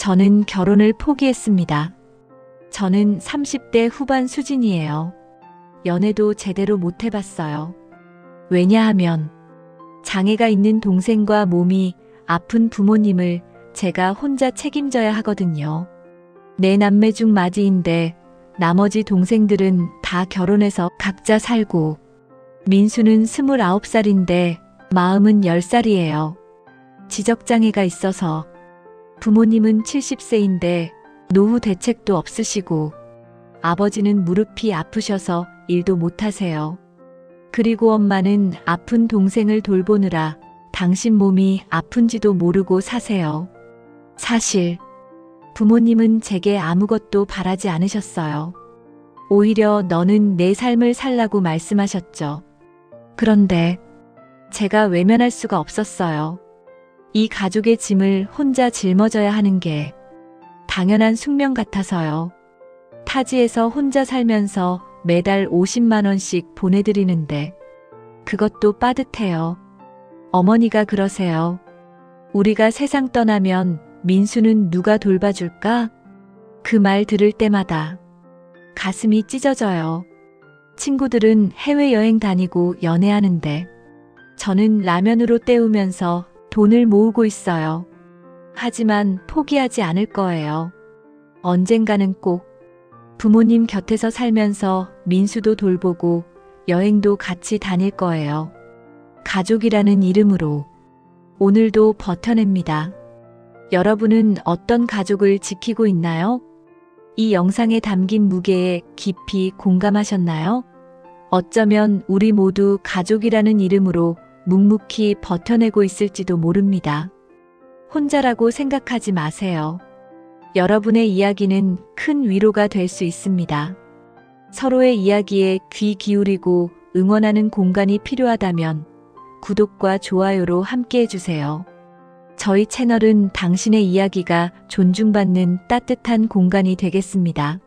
저는 결혼을 포기했습니다. 저는 30대 후반 수준이에요. 연애도 제대로 못 해봤어요. 왜냐하면 장애가 있는 동생과 몸이 아픈 부모님을 제가 혼자 책임져야 하거든요. 내 남매 중 맞이인데 나머지 동생들은 다 결혼해서 각자 살고 민수는 29살인데 마음은 10살이에요. 지적장애가 있어서 부모님은 70세인데 노후 대책도 없으시고 아버지는 무릎이 아프셔서 일도 못하세요. 그리고 엄마는 아픈 동생을 돌보느라 당신 몸이 아픈지도 모르고 사세요. 사실 부모님은 제게 아무것도 바라지 않으셨어요. 오히려 너는 내 삶을 살라고 말씀하셨죠. 그런데 제가 외면할 수가 없었어요. 이 가족의 짐을 혼자 짊어져야 하는 게 당연한 숙명 같아서요. 타지에서 혼자 살면서 매달 50만원씩 보내드리는데 그것도 빠듯해요. 어머니가 그러세요. 우리가 세상 떠나면 민수는 누가 돌봐줄까? 그 말 들을 때마다 가슴이 찢어져요. 친구들은 해외여행 다니고 연애하는데 저는 라면으로 때우면서 돈을 모으고 있어요. 하지만 포기하지 않을 거예요. 언젠가는 꼭 부모님 곁에서 살면서 민수도 돌보고 여행도 같이 다닐 거예요. 가족이라는 이름으로 오늘도 버텨냅니다. 여러분은 어떤 가족을 지키고 있나요? 이 영상에 담긴 무게에 깊이 공감하셨나요? 어쩌면 우리 모두 가족이라는 이름으로 묵묵히 버텨내고 있을지도 모릅니다. 혼자라고 생각하지 마세요. 여러분의 이야기는 큰 위로가 될 수 있습니다. 서로의 이야기에 귀 기울이고 응원하는 공간이 필요하다면 구독과 좋아요로 함께 해주세요. 저희 채널은 당신의 이야기가 존중받는 따뜻한 공간이 되겠습니다.